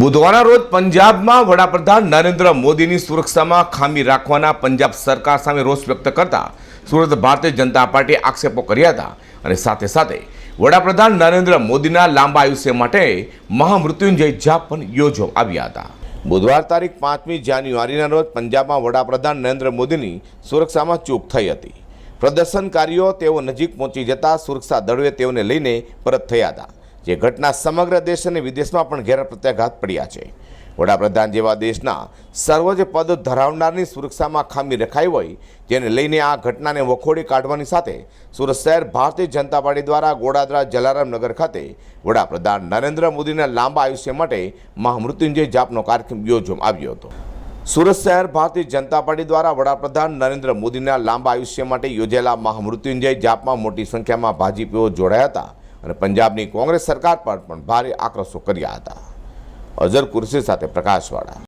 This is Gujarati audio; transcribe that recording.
બુધવારના રોજ પંજાબમાં વડાપ્રધાન નરેન્દ્ર મોદીની સુરક્ષામાં ખામી રાખવાના પંજાબ સરકાર સામે રોષ વ્યક્ત કરતા સુરત ભારતીય જનતા પાર્ટીએ આક્ષેપો કર્યા હતા અને સાથે સાથે વડાપ્રધાન નરેન્દ્ર મોદીના લાંબા આયુષ્ય માટે મહામૃત્યુંજય જાપ પણ યોજવામાં આવ્યા હતા. બુધવાર તારીખ પાંચમી જાન્યુઆરીના રોજ પંજાબમાં વડાપ્રધાન નરેન્દ્ર મોદીની સુરક્ષામાં ચૂક થઈ હતી. પ્રદર્શનકારીઓ તેઓ નજીક પહોંચી જતા સુરક્ષા દળોએ તેઓને લઈને પરત થયા હતા. જે ઘટના સમગ્ર દેશ અને વિદેશમાં પણ ઘેર પ્રત્યાઘાત પડ્યા છે. વડાપ્રધાન જેવા દેશના સર્વોચ્ચ પદ ધરાવનારની સુરક્ષામાં ખામી રખાઈ હોય, જેને લઈને આ ઘટનાને વખોડી કાઢવાની સાથે સુરત શહેર ભારતીય જનતા પાર્ટી દ્વારા ગોડાદરા જલારામ નગર ખાતે વડાપ્રધાન નરેન્દ્ર મોદીના લાંબા આયુષ્ય માટે મહામૃત્યુંજય જાપનો કાર્યક્રમ યોજવામાં આવ્યો હતો. સુરત શહેર ભારતીય જનતા પાર્ટી દ્વારા વડાપ્રધાન નરેન્દ્ર મોદીના લાંબા આયુષ્ય માટે યોજાયેલા મહામૃત્યુંજય જાપમાં મોટી સંખ્યામાં ભાજપીઓ જોડાયા હતા. અને પંજાબની કોંગ્રેસ સરકાર પર પણ ભારે આક્રોશો કર્યા હતા. અઝર કુરશી સાથે પ્રકાશવાળા